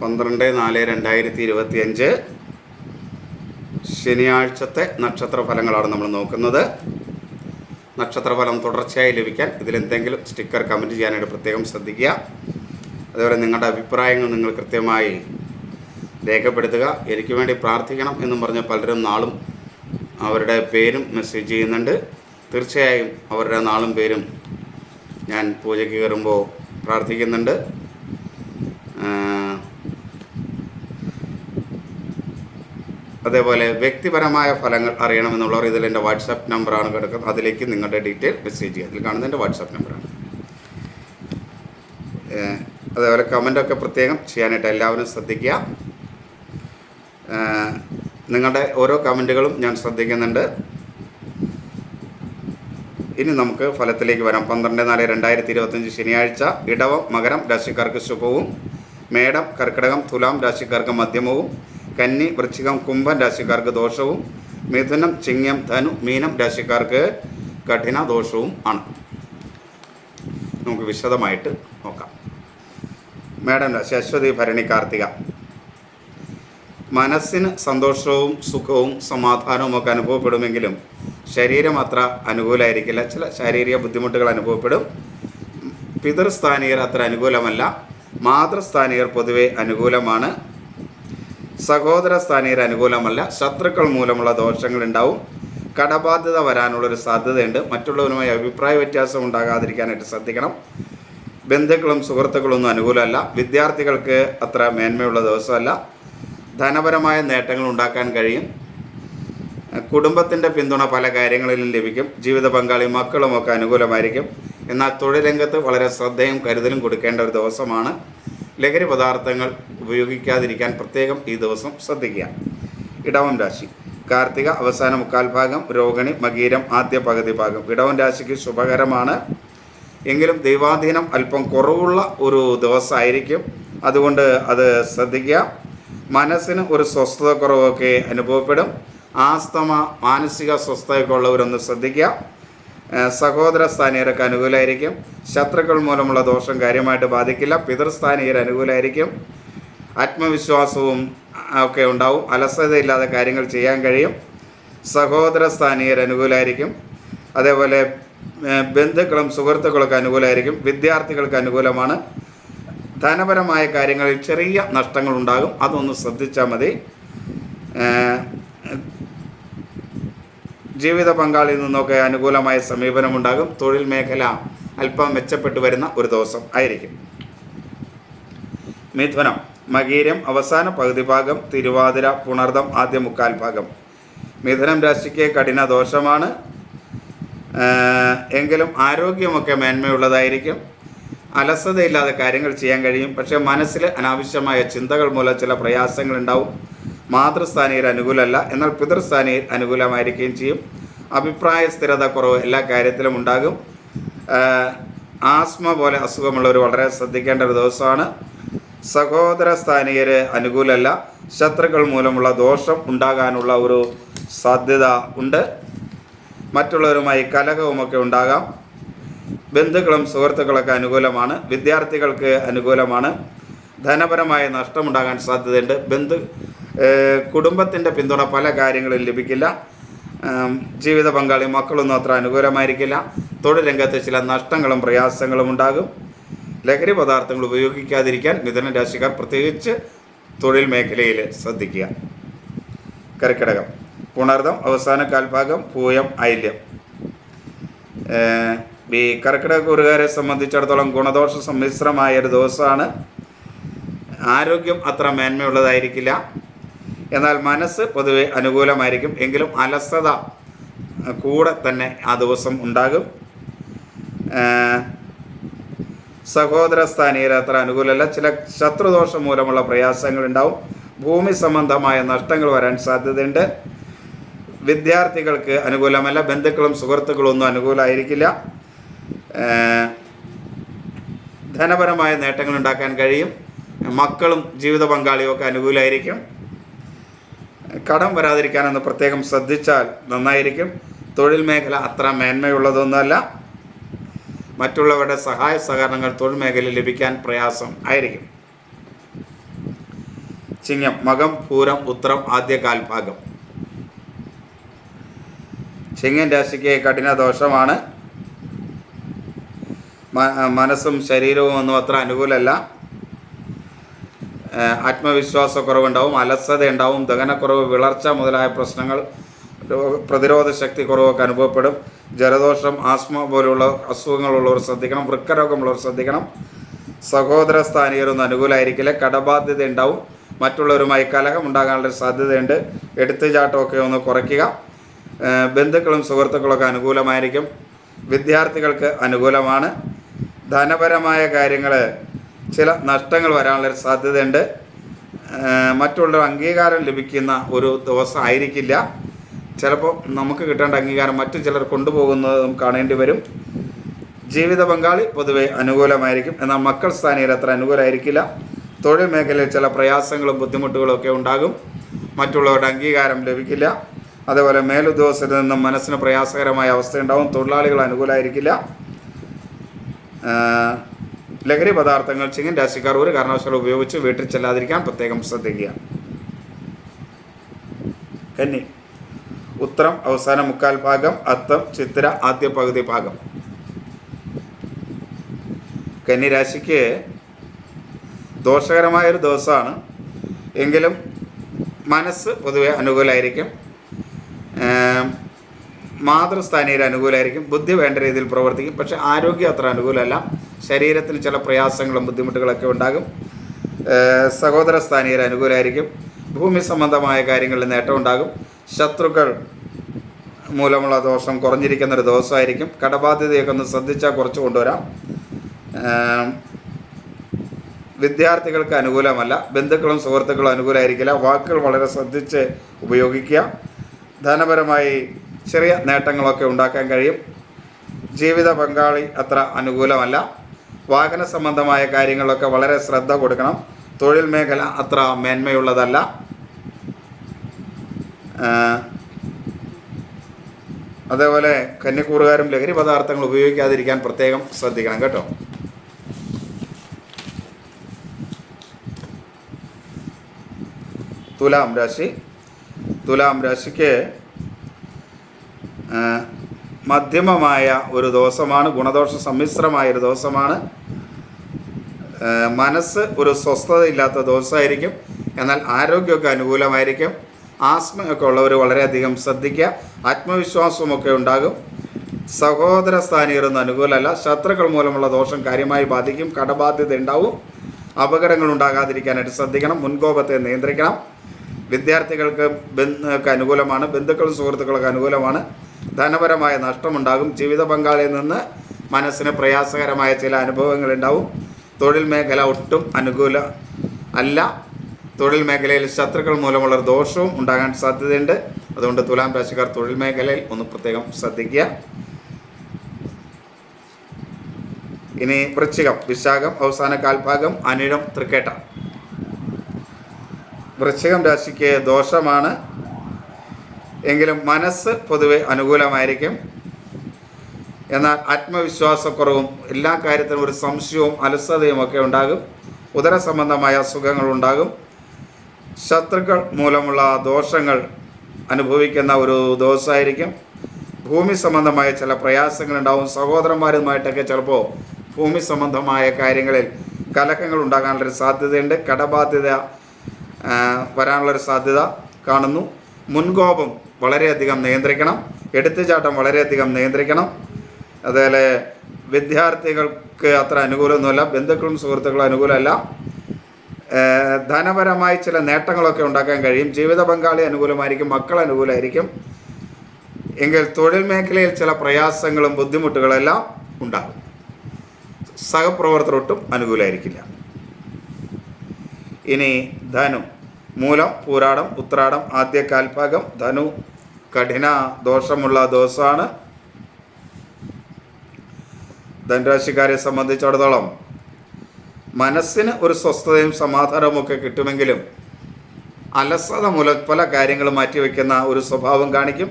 പന്ത്രണ്ട് നാല് രണ്ടായിരത്തി ഇരുപത്തി അഞ്ച് ശനിയാഴ്ചത്തെ നക്ഷത്ര ഫലങ്ങളാണ് നമ്മൾ നോക്കുന്നത്. നക്ഷത്രഫലം തുടർച്ചയായി ലഭിക്കാൻ ഇതിലെന്തെങ്കിലും സ്റ്റിക്കർ കമന്റ് ചെയ്യാനായിട്ട് പ്രത്യേകം ശ്രദ്ധിക്കുക. അതുപോലെ നിങ്ങളുടെ അഭിപ്രായങ്ങൾ നിങ്ങൾ കൃത്യമായി രേഖപ്പെടുത്തുക. എനിക്ക് വേണ്ടി പ്രാർത്ഥിക്കണം എന്നും പറഞ്ഞ് പലരും നാളും അവരുടെ പേരും മെസ്സേജ് ചെയ്യുന്നുണ്ട്. തീർച്ചയായും അവരുടെ നാളും പേരും ഞാൻ പൂജയ്ക്ക് കയറുമ്പോൾ പ്രാർത്ഥിക്കുന്നുണ്ട്. അതേപോലെ വ്യക്തിപരമായ ഫലങ്ങൾ അറിയണമെന്നുള്ളവർ ഇതിൽ എന്റെ വാട്സാപ്പ് നമ്പറാണ് കിടക്കുന്നത്. അതിലേക്ക് നിങ്ങളുടെ ഡീറ്റെയിൽ മെസ്സേജ് ചെയ്യുക. അതിൽ കാണുന്ന എന്റെ വാട്സാപ്പ് നമ്പറാണ്. അതേപോലെ കമന്റൊക്കെ പ്രത്യേകം ചെയ്യാനായിട്ട് എല്ലാവരും ശ്രദ്ധിക്കുക. നിങ്ങളുടെ ഓരോ കമന്റുകളും ഞാൻ ശ്രദ്ധിക്കുന്നുണ്ട്. ഇനി നമുക്ക് ഫലത്തിലേക്ക് വരാം. പന്ത്രണ്ട് നാല് രണ്ടായിരത്തി ഇരുപത്തഞ്ച് ശനിയാഴ്ച ഇടവം മകരം രാശിക്കാർക്ക് ശുഭവും. മേടം കർക്കിടകം തുലാം രാശിക്കാർക്ക് മധ്യമവും. കന്നി വൃശ്ചികം കുംഭം രാശിക്കാർക്ക് ദോഷവും മിഥുനം ചിങ്ങം ധനു മീനം രാശിക്കാർക്ക് കഠിന ദോഷവും ആണ്. നമുക്ക് വിശദമായിട്ട് നോക്കാം. മേഡം രാശി അശ്വതി ഭരണി കാർത്തിക. മനസ്സിന് സന്തോഷവും സുഖവും സമാധാനവും ഒക്കെ അനുഭവപ്പെടുമെങ്കിലും ശരീരം അത്ര അനുകൂലമായിരിക്കില്ല ചില ശാരീരിക ബുദ്ധിമുട്ടുകൾ അനുഭവപ്പെടും. പിതൃസ്ഥാനീയർ അത്ര അനുകൂലമല്ല. മാതൃസ്ഥാനീയർ പൊതുവെ അനുകൂലമാണ്. സഹോദര സ്ഥാനീയർ അനുകൂലമല്ല ശത്രുക്കൾ മൂലമുള്ള ദോഷങ്ങൾ ഉണ്ടാവും കടബാധ്യത വരാനുള്ളൊരു സാധ്യതയുണ്ട്. മറ്റുള്ളവരുമായി അഭിപ്രായ വ്യത്യാസം ഉണ്ടാകാതിരിക്കാനായിട്ട് ശ്രദ്ധിക്കണം. ബന്ധുക്കളും സുഹൃത്തുക്കളൊന്നും അനുകൂലമല്ല. വിദ്യാർത്ഥികൾക്ക് അത്ര മേന്മയുള്ള ദിവസമല്ല. ധനപരമായ നേട്ടങ്ങൾ ഉണ്ടാക്കാൻ കഴിയും. കുടുംബത്തിന്റെ പിന്തുണ പല കാര്യങ്ങളിലും ലഭിക്കും. ജീവിത പങ്കാളി മക്കളുമൊക്കെ അനുകൂലമായിരിക്കും. എന്നാൽ തൊഴിൽ രംഗത്ത് വളരെ ശ്രദ്ധയും കരുതലും കൊടുക്കേണ്ട ഒരു ദിവസമാണ്. ലഹരി പദാർത്ഥങ്ങൾ ഉപയോഗിക്കാതിരിക്കാൻ പ്രത്യേകം ഈ ദിവസം ശ്രദ്ധിക്കുക. ഇടവം രാശി. കാർത്തിക അവസാന മുക്കാൽ ഭാഗം രോഹിണി മകീരം ആദ്യ പകുതി ഭാഗം. ഇടവം രാശിക്ക് ശുഭകരമാണ്. എങ്കിലും ദൈവാധീനം അല്പം കുറവുള്ള ഒരു ദിവസമായിരിക്കും. അതുകൊണ്ട് അത് ശ്രദ്ധിക്കുക. മനസ്സിന് ഒരു സ്വസ്ഥത കുറവൊക്കെ അനുഭവപ്പെടും. ആസ്തമ മാനസിക സ്വസ്ഥതയൊക്കെ ഉള്ളവരൊന്ന് ശ്രദ്ധിക്കുക. സഹോദര സ്ഥാനീയർക്ക് അനുകൂലമായിരിക്കും ശത്രുക്കൾ മൂലമുള്ള ദോഷം കാര്യമായിട്ട് ബാധിക്കില്ല. പിതൃസ്ഥാനീയർ അനുകൂലമായിരിക്കും ആത്മവിശ്വാസവും ഒക്കെ ഉണ്ടാവും. അലസതയില്ലാതെ കാര്യങ്ങൾ ചെയ്യാൻ കഴിയും. സഹോദര സ്ഥാനീയർ അനുകൂലമായിരിക്കും അതേപോലെ ബന്ധുക്കളും സുഹൃത്തുക്കളൊക്കെ അനുകൂലമായിരിക്കും വിദ്യാർത്ഥികൾക്ക് അനുകൂലമാണ്. ധനപരമായ കാര്യങ്ങളിൽ ചെറിയ നഷ്ടങ്ങൾ ഉണ്ടാകും അതൊന്ന് ശ്രദ്ധിച്ചാൽ മതി. ജീവിത പങ്കാളിയിൽ നിന്നൊക്കെ അനുകൂലമായ സമീപനമുണ്ടാകും. തൊഴിൽ മേഖല അല്പം മെച്ചപ്പെട്ടു വരുന്ന ഒരു ദിവസം ആയിരിക്കും. മിഥുനം മകീരം അവസാന പകുതി ഭാഗം തിരുവാതിര പുണർദം ആദ്യ മുക്കാൽ ഭാഗം. മിഥുനം രാശിക്ക് കഠിന ദോഷമാണ്. എങ്കിലും ആരോഗ്യമൊക്കെ മേന്മയുള്ളതായിരിക്കും. അലസതയില്ലാതെ കാര്യങ്ങൾ ചെയ്യാൻ കഴിയും. പക്ഷേ മനസ്സിൽ അനാവശ്യമായ ചിന്തകൾ മൂലം ചില പ്രയാസങ്ങൾ ഉണ്ടാവും മാതൃസ്ഥാനീയർ അനുകൂലമല്ല. എന്നാൽ പിതൃസ്ഥാനീയർ അനുകൂലമായിരിക്കുകയും ചെയ്യും. അഭിപ്രായ സ്ഥിരത കുറവ് എല്ലാ കാര്യത്തിലും ഉണ്ടാകും. ആസ്മ പോലെ അസുഖമുള്ളവർ വളരെ ശ്രദ്ധിക്കേണ്ട ഒരു ദിവസമാണ്. സഹോദര സ്ഥാനീയർ അനുകൂലമല്ല. ശത്രുക്കൾ മൂലമുള്ള ദോഷം ഉണ്ടാകാനുള്ള ഒരു സാധ്യത ഉണ്ട്. മറ്റുള്ളവരുമായി കലഹവുമൊക്കെ ഉണ്ടാകാം. ബന്ധുക്കളും സുഹൃത്തുക്കളൊക്കെ അനുകൂലമാണ്. വിദ്യാർത്ഥികൾക്ക് അനുകൂലമാണ്. ധനപരമായ നഷ്ടമുണ്ടാകാൻ സാധ്യതയുണ്ട്. ബന്ധു കുടുംബത്തിന്റെ പിന്തുണ പല കാര്യങ്ങളിൽ ലഭിക്കില്ല. ജീവിത പങ്കാളി മക്കളൊന്നും അത്ര അനുകൂലമായിരിക്കില്ല. തൊഴിൽ രംഗത്ത് ചില നഷ്ടങ്ങളും പ്രയാസങ്ങളും ഉണ്ടാകും. ലഹരി പദാർത്ഥങ്ങൾ ഉപയോഗിക്കാതിരിക്കാൻ മിഥുന രാശിക്കാർ പ്രത്യേകിച്ച് തൊഴിൽ മേഖലയിൽ ശ്രദ്ധിക്കുക. കർക്കിടകം. പുണർദം അവസാന കാൽഭാഗം പൂയം ഐല്യം ഈ കർക്കിടക കൂറുകാരെ സംബന്ധിച്ചിടത്തോളം ഗുണദോഷ സമ്മിശ്രമായ ഒരു ദിവസമാണ്. ആരോഗ്യം അത്ര മേന്മയുള്ളതായിരിക്കില്ല. എന്നാൽ മനസ്സ് പൊതുവെ അനുകൂലമായിരിക്കും. എങ്കിലും അലസത കൂടെ തന്നെ ആ ദിവസം ഉണ്ടാകും. സഹോദര സ്ഥാനീയർ അത്ര അനുകൂലമല്ല. ചില ശത്രുദോഷം മൂലമുള്ള പ്രയാസങ്ങൾ ഉണ്ടാവും ഭൂമി സംബന്ധമായ നഷ്ടങ്ങൾ വരാൻ സാധ്യതയുണ്ട്. വിദ്യാർത്ഥികൾക്ക് അനുകൂലമല്ല. ബന്ധുക്കളും സുഹൃത്തുക്കളും ഒന്നും അനുകൂലമായിരിക്കില്ല ധനപരമായ നേട്ടങ്ങൾ ഉണ്ടാക്കാൻ കഴിയും. മക്കളും ജീവിത പങ്കാളിയും ഒക്കെ അനുകൂലമായിരിക്കും കടം വരാതിരിക്കാനൊന്ന് പ്രത്യേകം ശ്രദ്ധിച്ചാൽ നന്നായിരിക്കും. തൊഴിൽ മേഖല അത്ര മേന്മയുള്ളതൊന്നുമല്ല. മറ്റുള്ളവരുടെ സഹായ സഹകരണങ്ങൾ തൊഴിൽ മേഖലയിൽ ലഭിക്കാൻ പ്രയാസം ആയിരിക്കും. ചിങ്ങം മകം പൂരം ഉത്തരം ആദ്യ കാൽഭാഗം ചിങ്ങൻ രാശിക്ക് കഠിന ദോഷമാണ്. മനസ്സും ശരീരവും ഒന്നും അത്ര അനുകൂലമല്ല. ആത്മവിശ്വാസക്കുറവുണ്ടാവും അലസത ഉണ്ടാവും ദഹനക്കുറവ് വിളർച്ച മുതലായ പ്രശ്നങ്ങൾ പ്രതിരോധ ശക്തി കുറവൊക്കെ അനുഭവപ്പെടും. ജലദോഷം ആസ്മ പോലുള്ള അസുഖങ്ങളുള്ളവർ ശ്രദ്ധിക്കണം വൃക്കരോഗമുള്ളവർ ശ്രദ്ധിക്കണം. സഹോദര സ്ഥാനീയരൊന്നും അനുകൂലമായിരിക്കില്ല കടബാധ്യത ഉണ്ടാവും മറ്റുള്ളവരുമായി കലഹം ഉണ്ടാകാനുള്ള സാധ്യതയുണ്ട്. എടുത്തുചാട്ടമൊക്കെ ഒന്ന് കുറയ്ക്കുക. ബന്ധുക്കളും സുഹൃത്തുക്കളൊക്കെ അനുകൂലമായിരിക്കും. വിദ്യാർത്ഥികൾക്ക് അനുകൂലമാണ്. ധനപരമായ കാര്യങ്ങൾ ചില നഷ്ടങ്ങൾ വരാനുള്ള ഒരു സാധ്യതയുണ്ട്. മറ്റുള്ളവർ അംഗീകാരം ലഭിക്കുന്ന ഒരു ദിവസം ആയിരിക്കില്ല. ചിലപ്പോൾ നമുക്ക് കിട്ടേണ്ട അംഗീകാരം മറ്റു ചിലർ കൊണ്ടുപോകുന്നതും കാണേണ്ടി വരും. ജീവിത പങ്കാളി പൊതുവെ അനുകൂലമായിരിക്കും. എന്നാൽ മക്കൾ സ്ഥാനീയർ അത്ര അനുകൂലമായിരിക്കില്ല. തൊഴിൽ മേഖലയിൽ ചില പ്രയാസങ്ങളും ബുദ്ധിമുട്ടുകളും ഒക്കെ ഉണ്ടാകും. മറ്റുള്ളവരുടെ അംഗീകാരം ലഭിക്കില്ല. അതേപോലെ മേലുദ്യോഗസ്ഥരിൽ നിന്നും മനസ്സിന് പ്രയാസകരമായ അവസ്ഥയുണ്ടാവും. തൊഴിലാളികൾ അനുകൂലമായിരിക്കില്ല. ലഹരി പദാർത്ഥങ്ങൾ ചിങ്ങൻ രാശിക്കാർ ഒരു കാരണവശാലും ഉപയോഗിച്ച് വീട്ടിൽ ചെല്ലാതിരിക്കാൻ പ്രത്യേകം ശ്രദ്ധിക്കുക. കന്നി. ഉത്തരം അവസാന മുക്കാൽ ഭാഗം അത്തം ചിത്തിര ആദ്യ പകുതി ഭാഗം. കന്നി രാശിക്ക് ദോഷകരമായൊരു ദിവസമാണ്. എങ്കിലും മനസ്സ് പൊതുവെ അനുകൂലമായിരിക്കും മാതൃസ്ഥാനീയർ അനുകൂലമായിരിക്കും ബുദ്ധി വേണ്ട രീതിയിൽ പ്രവർത്തിക്കും. പക്ഷേ ആരോഗ്യം അത്ര അനുകൂലമല്ല. ശരീരത്തിന് ചില പ്രയാസങ്ങളും ബുദ്ധിമുട്ടുകളൊക്കെ ഉണ്ടാകും. സഹോദര സ്ഥാനീയർ അനുകൂലമായിരിക്കും ഭൂമി സംബന്ധമായ കാര്യങ്ങളിൽ നേട്ടമുണ്ടാകും ശത്രുക്കൾ മൂലമുള്ള ദോഷം കുറഞ്ഞിരിക്കുന്ന ഒരു ദിവസമായിരിക്കും. കടബാധ്യതയൊക്കെ ഒന്ന് ശ്രദ്ധിച്ചാൽ കുറച്ച് കൊണ്ടുവരാം. വിദ്യാർത്ഥികൾക്ക് അനുകൂലമല്ല. ബന്ധുക്കളും സുഹൃത്തുക്കളും അനുകൂലമായിരിക്കില്ല വാക്കുകൾ വളരെ ശ്രദ്ധിച്ച് ഉപയോഗിക്കുക. ധനപരമായി ചെറിയ നേട്ടങ്ങളൊക്കെ ഉണ്ടാക്കാൻ കഴിയും. ജീവിത പങ്കാളി അത്ര അനുകൂലമല്ല. വാഹന സംബന്ധമായ കാര്യങ്ങളിലൊക്കെ വളരെ ശ്രദ്ധ കൊടുക്കണം. തൊഴിൽ മേഖല അത്ര മേന്മയുള്ളതല്ല. അതേപോലെ കന്നിക്കൂറുകാരും ലഹരി പദാർത്ഥങ്ങൾ ഉപയോഗിക്കാതിരിക്കാൻ പ്രത്യേകം ശ്രദ്ധിക്കണം കേട്ടോ. തുലാം രാശി. തുലാം രാശിക്ക് മധ്യമമായ ഒരു ദോഷമാണ് ഗുണദോഷ സമ്മിശ്രമായ ഒരു ദോഷമാണ് മനസ്സ് ഒരു സ്വസ്ഥതയില്ലാത്ത ദോഷമായിരിക്കും എന്നാൽ ആരോഗ്യമൊക്കെ അനുകൂലമായിരിക്കും. ആസ്മയൊക്കെ ഉള്ളവർ വളരെയധികം ശ്രദ്ധിക്കുക ആത്മവിശ്വാസമൊക്കെ ഉണ്ടാകും. സഹോദര സ്ഥാനീയരൊന്നും അനുകൂലമല്ല ശത്രുക്കൾ മൂലമുള്ള ദോഷം കാര്യമായി ബാധിക്കും കടബാധ്യത ഉണ്ടാവും. അപകടങ്ങൾ ഉണ്ടാകാതിരിക്കാനായിട്ട് ശ്രദ്ധിക്കണം മുൻകോപത്തെ നിയന്ത്രിക്കണം. വിദ്യാർത്ഥികൾക്ക് ബന്ധുക്ക് അനുകൂലമാണ് ബന്ധുക്കളും സുഹൃത്തുക്കൾക്ക് അനുകൂലമാണ്. ധനപരമായ നഷ്ടമുണ്ടാകും. ജീവിത പങ്കാളിയിൽ നിന്ന് മനസ്സിന് പ്രയാസകരമായ ചില അനുഭവങ്ങൾ ഉണ്ടാവും. തൊഴിൽ മേഖല ഒട്ടും അനുകൂല അല്ല. തൊഴിൽ മേഖലയിൽ ശത്രുക്കൾ മൂലമുള്ള ദോഷവും ഉണ്ടാകാൻ സാധ്യതയുണ്ട്. അതുകൊണ്ട് തുലാം രാശിക്കാർ തൊഴിൽ മേഖലയിൽ ഒന്ന് പ്രത്യേകം ശ്രദ്ധിക്കുക. ഇനി വൃശ്ചികം വിശാഖം അവസാന കാൽഭാഗം അനിഴം തൃക്കേട്ട. വൃശ്ചികം രാശിക്ക് ദോഷമാണ്. എങ്കിലും മനസ്സ് പൊതുവെ അനുകൂലമായിരിക്കും. എന്നാൽ ആത്മവിശ്വാസക്കുറവും എല്ലാ കാര്യത്തിനും ഒരു സംശയവും അലസതയും ഒക്കെ ഉണ്ടാകും. ഉദര സംബന്ധമായ അസുഖങ്ങൾ ഉണ്ടാകും. ശത്രുക്കൾ മൂലമുള്ള ദോഷങ്ങൾ അനുഭവിക്കുന്ന ഒരു ദിവസമായിരിക്കും. ഭൂമി സംബന്ധമായ ചില പ്രയാസങ്ങൾ ഉണ്ടാവും. സഹോദരന്മാരുമായിട്ടൊക്കെ ചിലപ്പോൾ ഭൂമി സംബന്ധമായ കാര്യങ്ങളിൽ കലഹങ്ങൾ ഉണ്ടാകാനുള്ളൊരു സാധ്യതയുണ്ട്. കടബാധ്യത വരാനുള്ളൊരു സാധ്യത കാണുന്നു. മുൻകോപം വളരെയധികം നിയന്ത്രിക്കണം. എടുത്തുചാട്ടം വളരെയധികം നിയന്ത്രിക്കണം. അതുപോലെ വിദ്യാർത്ഥികൾക്ക് അത്ര അനുകൂലമൊന്നുമല്ല ബന്ധുക്കളും സുഹൃത്തുക്കളും അനുകൂലമല്ല. ധനപരമായി ചില നേട്ടങ്ങളൊക്കെ ഉണ്ടാക്കാൻ കഴിയും. ജീവിത പങ്കാളി അനുകൂലമായിരിക്കും മക്കൾ അനുകൂലമായിരിക്കും. എങ്കിൽ തൊഴിൽ മേഖലയിൽ ചില പ്രയാസങ്ങളും ബുദ്ധിമുട്ടുകളെല്ലാം ഉണ്ടാകും. സഹപ്രവർത്തകർ ഒട്ടും അനുകൂലമായിരിക്കില്ല. ഇനി ധനു. മൂലം പൂരാടം ഉത്രാടം ആദ്യ കാൽഭാഗം ധനു കഠിന ദോഷമുള്ള ദിവസമാണ് ധനുരാശിക്കാരെ സംബന്ധിച്ചിടത്തോളം മനസ്സിന് ഒരു സ്വസ്ഥതയും സമാധാനവും ഒക്കെ കിട്ടുമെങ്കിലും അലസത മൂലം പല കാര്യങ്ങളും മാറ്റിവെക്കുന്ന ഒരു സ്വഭാവം കാണിക്കും.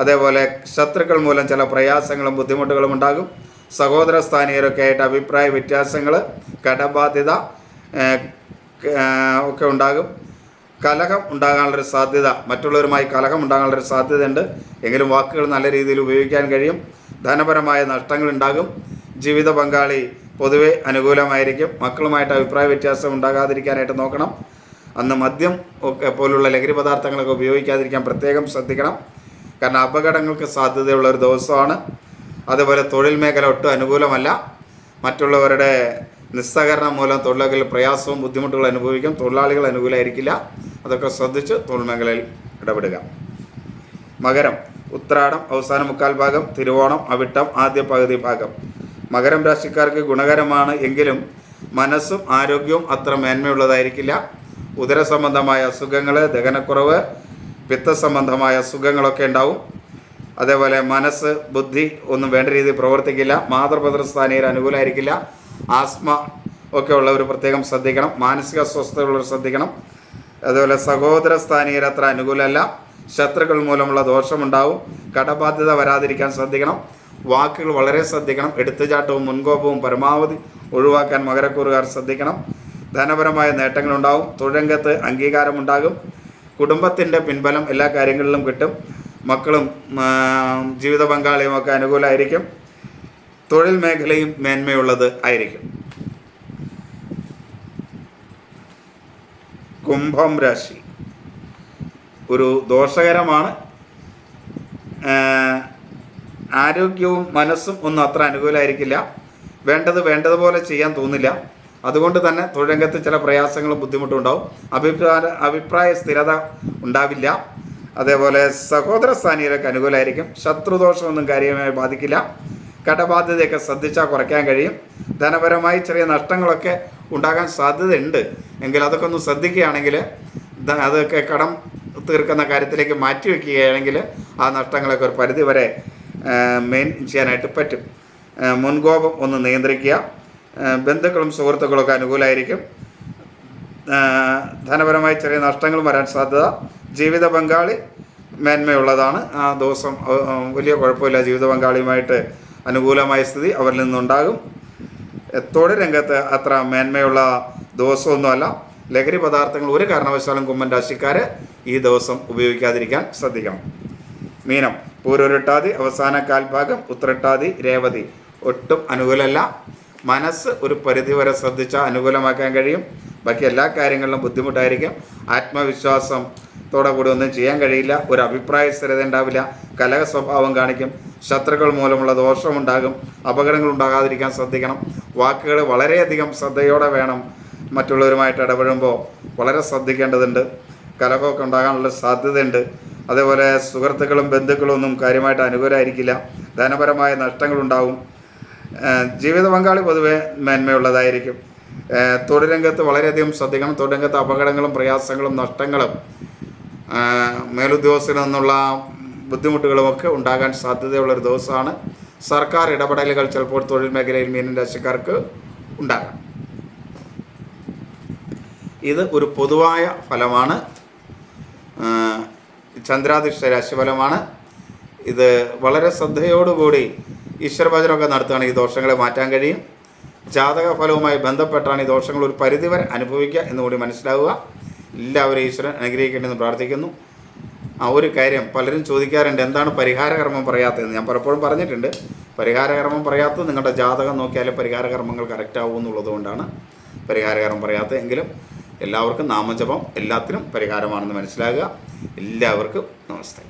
അതേപോലെ ശത്രുക്കൾ മൂലം ചില പ്രയാസങ്ങളും ബുദ്ധിമുട്ടുകളും ഉണ്ടാകും. സഹോദര സ്ഥാനീയരൊക്കെ ആയിട്ട് അഭിപ്രായ വ്യത്യാസങ്ങൾ കടബാധ്യത ഒക്കെ ഉണ്ടാകും. കലഹം ഉണ്ടാകാനുള്ളൊരു സാധ്യത മറ്റുള്ളവരുമായി കലഹം ഉണ്ടാകാനുള്ളൊരു സാധ്യതയുണ്ട്. എങ്കിലും വാക്കുകൾ നല്ല രീതിയിൽ ഉപയോഗിക്കാൻ കഴിയും. ധനപരമായ നഷ്ടങ്ങൾ ഉണ്ടാകും. ജീവിത പങ്കാളി പൊതുവെ അനുകൂലമായിരിക്കും. മക്കളുമായിട്ട് അഭിപ്രായ വ്യത്യാസം ഉണ്ടാകാതിരിക്കാനായിട്ട് നോക്കണം. അന്ന് മദ്യം ഒക്കെ പോലുള്ള ലഹരി പദാർത്ഥങ്ങളൊക്കെ ഉപയോഗിക്കാതിരിക്കാൻ പ്രത്യേകം ശ്രദ്ധിക്കണം. കാരണം അപകടങ്ങൾക്ക് സാധ്യതയുള്ള ഒരു ദിവസമാണ്. അതുപോലെ തൊഴിൽ മേഖല ഒട്ടും അനുകൂലമല്ല. മറ്റുള്ളവരുടെ നിസ്സഹകരണം മൂലം തൊഴിലാളികൾ പ്രയാസവും ബുദ്ധിമുട്ടുകളും അനുഭവിക്കും. തൊഴിലാളികൾ അനുകൂലമായിരിക്കില്ല അതൊക്കെ ശ്രദ്ധിച്ച് തൊഴിൽ മേഖലയിൽ ഇടപെടുക. മകരം ഉത്രാടം അവസാന മുക്കാൽ ഭാഗം തിരുവോണം അവിട്ടം ആദ്യ പകുതി ഭാഗം. മകരം രാശിക്കാർക്ക് ഗുണകരമാണ് എങ്കിലും മനസ്സും ആരോഗ്യവും അത്ര മേന്മയുള്ളതായിരിക്കില്ല. ഉദര സംബന്ധമായ അസുഖങ്ങൾ ദഹനക്കുറവ് പിത്ത പിത്തസംബന്ധമായ അസുഖങ്ങളൊക്കെ ഉണ്ടാവും. അതേപോലെ മനസ്സ് ബുദ്ധി ഒന്നും വേണ്ട രീതിയിൽ പ്രവർത്തിക്കില്ല. മാതൃപതൃസ്ഥാനീയർ അനുകൂലമായിരിക്കില്ല ആസ്മ ഒക്കെ ഉള്ളവർ പ്രത്യേകം ശ്രദ്ധിക്കണം. മാനസിക അസ്വസ്ഥതയുള്ളവർ ശ്രദ്ധിക്കണം. അതുപോലെ സഹോദര സ്ഥാനീയർ അത്ര അനുകൂലമല്ല. ശത്രുക്കൾ മൂലമുള്ള ദോഷമുണ്ടാവും. കടബാധ്യത വരാതിരിക്കാൻ ശ്രദ്ധിക്കണം. വാക്കുകൾ വളരെ ശ്രദ്ധിക്കണം. എടുത്തുചാട്ടവും മുൻകോപവും പരമാവധി ഒഴിവാക്കാൻ മകരക്കൂറുകാർ ശ്രദ്ധിക്കണം. ധനപരമായ നേട്ടങ്ങളുണ്ടാവും. തൊഴിലംഗത്ത് അംഗീകാരമുണ്ടാകും. കുടുംബത്തിന്റെ പിൻബലം എല്ലാ കാര്യങ്ങളിലും കിട്ടും. മക്കളും ജീവിത പങ്കാളിയും ഒക്കെ അനുകൂലമായിരിക്കും. തൊഴിൽ മേഖലയും മേന്മയുള്ളത് ആയിരിക്കും. കുംഭം രാശി. ഒരു ദോഷകരമാണ്. ആരോഗ്യവും മനസ്സും ഒന്നും അത്ര അനുകൂലമായിരിക്കില്ല വേണ്ടത് വേണ്ടതുപോലെ ചെയ്യാൻ തോന്നില്ല. അതുകൊണ്ട് തന്നെ തൊഴിലംഗത്ത് ചില പ്രയാസങ്ങളും ബുദ്ധിമുട്ടും ഉണ്ടാവും അഭിപ്രായ അഭിപ്രായ സ്ഥിരത ഉണ്ടാവില്ല. അതേപോലെ സഹോദര സ്ഥാനീയരൊക്കെ അനുകൂലമായിരിക്കും ശത്രുദോഷമൊന്നും കാര്യമായി ബാധിക്കില്ല. കടബാധ്യതയൊക്കെ ശ്രദ്ധിച്ചാൽ കുറയ്ക്കാൻ കഴിയും. ധനപരമായി ചെറിയ നഷ്ടങ്ങളൊക്കെ ഉണ്ടാകാൻ സാധ്യതയുണ്ട്. എങ്കിൽ അതൊക്കെ ഒന്ന് ശ്രദ്ധിക്കുകയാണെങ്കിൽ അതൊക്കെ കടം തീർക്കുന്ന കാര്യത്തിലേക്ക് മാറ്റി വയ്ക്കുകയാണെങ്കിൽ ആ നഷ്ടങ്ങളൊക്കെ ഒരു പരിധി വരെ മെയിൻ ചെയ്യാനായിട്ട് പറ്റും. മുൻകോപം ഒന്ന് നിയന്ത്രിക്കുക. ബന്ധുക്കളും സുഹൃത്തുക്കളൊക്കെ അനുകൂലമായിരിക്കും ധനപരമായി ചെറിയ നഷ്ടങ്ങൾ വരാൻ സാധ്യത. ജീവിത പങ്കാളി മേന്മയുള്ളതാണ്. ആ ദിവസം വലിയ കുഴപ്പമില്ല. ജീവിത പങ്കാളിയുമായിട്ട് അനുകൂലമായ സ്ഥിതി അവരിൽ നിന്നുണ്ടാകും. എത്തോടെ രംഗത്ത് അത്ര മേന്മയുള്ള ദിവസമൊന്നുമല്ല. ലഹരി പദാർത്ഥങ്ങൾ ഒരു കാരണവശാലും കുമ്മൻ രാശിക്കാർ ഈ ദിവസം ഉപയോഗിക്കാതിരിക്കാൻ ശ്രദ്ധിക്കണം. മീനം പൂരൊരുട്ടാതി അവസാന കാൽഭാഗം ഉത്രട്ടാതി രേവതി. ഒട്ടും അനുകൂലമല്ല. മനസ്സ് ഒരു പരിധിവരെ ശ്രദ്ധിച്ചാൽ അനുകൂലമാക്കാൻ കഴിയും. ബാക്കി എല്ലാ കാര്യങ്ങളിലും ബുദ്ധിമുട്ടായിരിക്കും. ആത്മവിശ്വാസത്തോടെ കൂടി ഒന്നും ചെയ്യാൻ കഴിയില്ല. ഒരു അഭിപ്രായ സ്ഥിരത ഉണ്ടാവില്ല. കലഹ സ്വഭാവം കാണിക്കും. ശത്രുക്കൾ മൂലമുള്ള ദോഷമുണ്ടാകും അപകടങ്ങൾ ഉണ്ടാകാതിരിക്കാൻ ശ്രദ്ധിക്കണം. വാക്കുകൾ വളരെയധികം ശ്രദ്ധയോടെ വേണം. മറ്റുള്ളവരുമായിട്ട് ഇടപെടുമ്പോൾ വളരെ ശ്രദ്ധിക്കേണ്ടതുണ്ട്. കലഹമൊക്കെ ഉണ്ടാകാനുള്ള സാധ്യതയുണ്ട്. അതേപോലെ സുഹൃത്തുക്കളും ബന്ധുക്കളും ഒന്നും കാര്യമായിട്ട് അനുകൂലമായിരിക്കില്ല. ധനപരമായ നഷ്ടങ്ങളുണ്ടാവും. ജീവിത പങ്കാളി പൊതുവെ മേന്മയുള്ളതായിരിക്കും. തൊഴിൽ രംഗത്ത് വളരെയധികം ശ്രദ്ധിക്കണം. തൊഴിൽ രംഗത്ത് അപകടങ്ങളും പ്രയാസങ്ങളും നഷ്ടങ്ങളും മേലുദ്യോഗസ്ഥരിൽ നിന്നുള്ള ബുദ്ധിമുട്ടുകളുമൊക്കെ ഉണ്ടാകാൻ സാധ്യതയുള്ളൊരു ദിവസമാണ് സർക്കാർ ഇടപെടലുകൾ ചിലപ്പോൾ തൊഴിൽ മേഖലയിൽ മീനൻ രാശിക്കാർക്ക് ഉണ്ടാകാം. ഇത് ഒരു പൊതുവായ ഫലമാണ്. ചന്ദ്രാധിഷ്ഠ രാശിഫലമാണ് ഇത് വളരെ ശ്രദ്ധയോടുകൂടി ഈശ്വരഭജനമൊക്കെ നടത്തുകയാണെങ്കിൽ ദോഷങ്ങളെ മാറ്റാൻ കഴിയും. ജാതക ഫലവുമായി ബന്ധപ്പെട്ടാണ് ഈ ദോഷങ്ങൾ ഒരു പരിധിവരെ അനുഭവിക്കുക എന്നുകൂടി മനസ്സിലാവുക. എല്ലാവരും ഈശ്വരൻ അനുഗ്രഹിക്കണമെന്ന് പ്രാർത്ഥിക്കുന്നു. ആ ഒരു കാര്യം പലരും ചോദിക്കാറുണ്ട് എന്താണ് പരിഹാരകർമ്മം പറയാത്തതെന്ന്? ഞാൻ പലപ്പോഴും പറഞ്ഞിട്ടുണ്ട് പരിഹാരകർമ്മം പറയാത്തത് നിങ്ങളുടെ ജാതകം നോക്കിയാലേ പരിഹാരകർമ്മങ്ങൾ കറക്റ്റ് എന്നുള്ളത് കൊണ്ടാണ് പരിഹാരകർമ്മം പറയാത്തത് എങ്കിലും എല്ലാവർക്കും നാമജപം എല്ലാത്തിനും പരിഹാരമാണെന്ന് മനസ്സിലാകുക. എല്ലാവർക്കും നമസ്തേ.